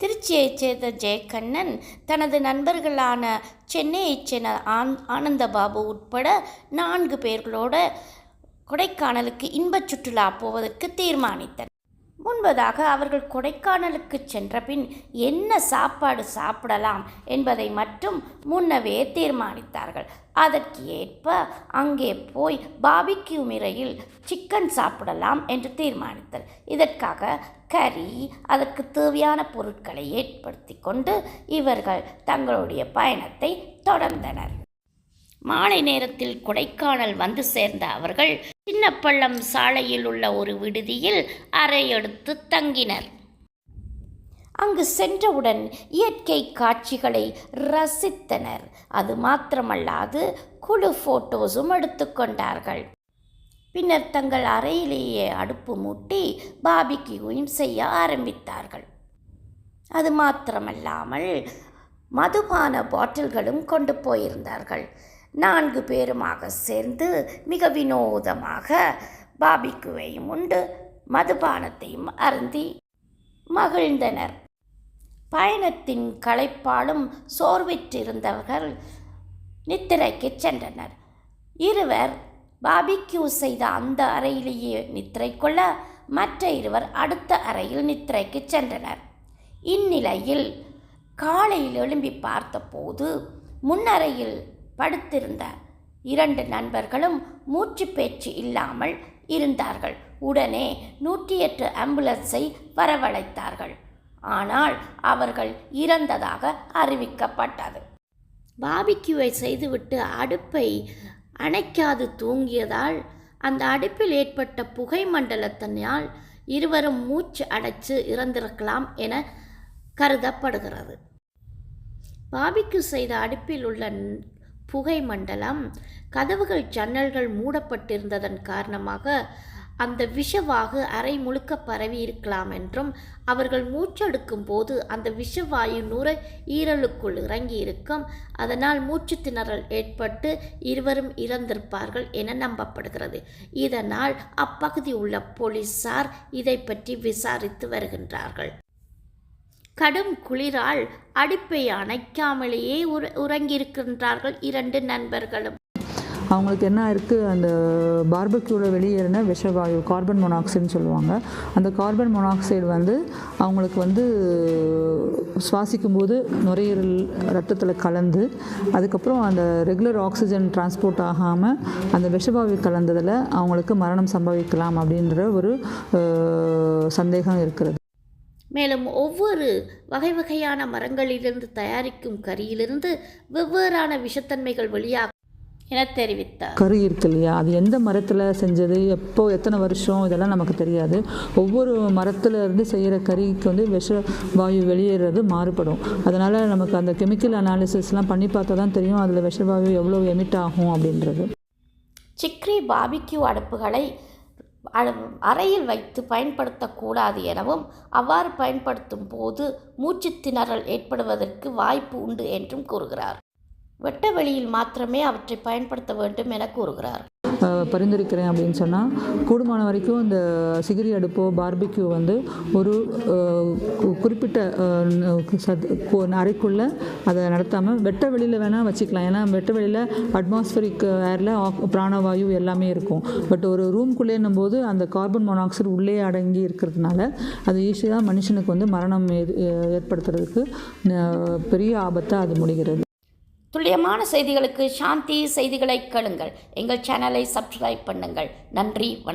திருச்சியைச் சேர்ந்த ஜெயக்கண்ணன் தனது நண்பர்களான சென்னையைச் சேர்ந்த ஆன் ஆனந்தபாபு உட்பட நான்கு பேர்களோட கொடைக்கானலுக்கு இன்பச் சுற்றுலா போவதற்கு தீர்மானித்தனர். முன்பதாக அவர்கள் கொடைக்கானலுக்கு சென்றபின் என்ன சாப்பாடு சாப்பிடலாம் என்பதை மட்டும் முன்னவே தீர்மானித்தார்கள். அதற்கு ஏற்ப அங்கே போய் பாபிக்யூ முறையில் சிக்கன் சாப்பிடலாம் என்று தீர்மானித்தல். இதற்காக கறி அதற்கு தேவையான பொருட்களை ஏற்படுத்தி கொண்டு இவர்கள் தங்களுடைய பயணத்தை தொடர்ந்தனர். மாலை நேரத்தில் கொடைக்கானல் வந்து சேர்ந்த அவர்கள் சின்னப்பள்ளம் சாலையில் உள்ள ஒரு விடுதியில் அறை எடுத்து தங்கினர். அங்கு சென்றவுடன் இயற்கை காட்சிகளை ரசித்தனர். அது மாத்திரமல்லாது குழு ஃபோட்டோஸும் எடுத்துக்கொண்டார்கள் பின்னர் தங்கள் அறையிலேயே அடுப்பு மூட்டி பாபிக்யூயும் செய்ய ஆரம்பித்தார்கள். அது மாத்திரமல்லாமல் மதுபான பாட்டில்களும் கொண்டு போயிருந்தார்கள். நான்கு பேருமாக சேர்ந்து மிக வினோதமாக பாபிக்குவையும் உண்டு மதுபானத்தையும் அருந்தி மகிழ்ந்தனர். பயணத்தின் களைப்பாலும் சோர்விற்றிருந்தவர்கள் நித்திரைக்கு சென்றனர். இருவர் பாபிக்யூ செய்த அந்த அறையிலேயே நித்திரை கொள்ள மற்ற இருவர் அடுத்த அறையில் நித்திரைக்கு சென்றனர். இந்நிலையில் காலையில் எழும்பி பார்த்தபோது முன்னறையில் படுத்திருந்த. இரண்டு நண்பர்களும் மூச்சு பேச்சு இல்லாமல் இருந்தார்கள். உடனே நூற்றி எட்டு ஆம்புலன்ஸை வரவழைத்தார்கள். ஆனால் அவர்கள் இறந்ததாக அறிவிக்கப்பட்டது. பாபிக்யூவை செய்துவிட்டு அடுப்பை அணைக்காது தூங்கியதால் அந்த அடுப்பில் ஏற்பட்ட புகை மண்டலத்தினால் இருவரும் மூச்சு அடைச்சு இறந்திருக்கலாம் என கருதப்படுகிறது. பாபிக்கு செய்த அடுப்பில் உள்ள புகை மண்டலம் கதவுகள் ஜன்னல்கள் மூடப்பட்டிருந்ததன் காரணமாக அந்த விஷவாகு அறை முழுக்க பரவி இருக்கலாம் என்றும் அவர்கள் மூச்செடுக்கும் போது அந்த விஷவாயு நுரையீரலுக்குள் இறங்கி இருக்கும். அதனால் மூச்சு திணறல் ஏற்பட்டு இருவரும் இறந்திருப்பார்கள் என நம்பப்படுகிறது. இதனால் அப்பகுதி உள்ள போலீசார் இதை பற்றி விசாரித்து வருகின்றார்கள். கடும் குளிரால் அடுப்பை அணைக்காமலேயே உற உறங்கியிருக்கின்றார்கள் இரண்டு நண்பர்களும். அவங்களுக்கு என்ன இருக்குது அந்த பார்பக்யூவில் வெளியேறின விஷவாயு கார்பன் மொனாக்சைடுன்னு சொல்லுவாங்க. அந்த கார்பன் மொனாக்சைடு வந்து அவங்களுக்கு வந்து சுவாசிக்கும் போது நுரையீரல் ரத்தத்தில் கலந்து அதுக்கப்புறம் அந்த ரெகுலர் ஆக்சிஜன் டிரான்ஸ்போர்ட் ஆகாமல் அந்த விஷவாயு கலந்ததில் அவங்களுக்கு மரணம் சம்பவிக்கலாம் அப்படின்ற ஒரு சந்தேகம் இருக்கிறது. மேலும் ஒவ்வொரு வகை வகையான மரங்களிலிருந்து தயாரிக்கும் கரியிலிருந்து வெவ்வேறான விஷத்தன்மைகள் வெளியாகும் என தெரிவித்தார். கறி இருக்கு இல்லையா? அது எந்த மரத்தில் செஞ்சது? எப்போ எத்தனை வருஷம்? இதெல்லாம் நமக்கு தெரியாது. ஒவ்வொரு மரத்துல இருந்து செய்கிற கறிக்கு வந்து விஷ வாயு வெளியேறது மாறுபடும். அதனால் நமக்கு அந்த கெமிக்கல் அனாலிசிஸ்லாம் பண்ணி பார்த்தா தான் தெரியும் அதில் விஷவாயு எவ்வளோ எமிட் ஆகும் அப்படின்றது. சிக்ரி பாபிக்யூ அடுப்புகளை அறையில் வைத்து பயன்படுத்தக்கூடாது எனவும் அவ்வாறு பயன்படுத்தும் போது மூச்சு திணறல் ஏற்படுவதற்கு வாய்ப்பு உண்டு என்றும் கூறுகிறார். வெட்ட வெளியில் மாத்திரமே அவற்றை பயன்படுத்த வேண்டும் என கூறுகிறார். பரிந்துரைக்கிறேன் அப்படின்னு சொன்னால் கூடுமான வரைக்கும் இந்த சிகிரி அடுப்போ பார்பிக்யூ வந்து ஒரு குறிப்பிட்ட சத் அறைக்குள்ளே அதை நடத்தாமல் வெட்ட வெளியில் வேணால் வச்சுக்கலாம். ஏன்னா வெட்ட வெளியில் அட்மாஸ்பரிக் ஏரில் பிராணவாயு எல்லாமே இருக்கும். பட் ஒரு ரூம்குள்ளேன்னும் போது அந்த கார்பன் மோனாக்சைடு உள்ளே அடங்கி இருக்கிறதுனால அது ஈஸியாக மனுஷனுக்கு வந்து மரணம் ஏற்படுத்துறதுக்கு பெரிய ஆபத்தாக அது முடிகிறது. துல்லியமான செய்திகளுக்கு சாந்தி செய்திகளை கேளுங்கள். எங்கள் சேனலை சப்ஸ்கிரைப் பண்ணுங்கள். நன்றி வணக்கம்.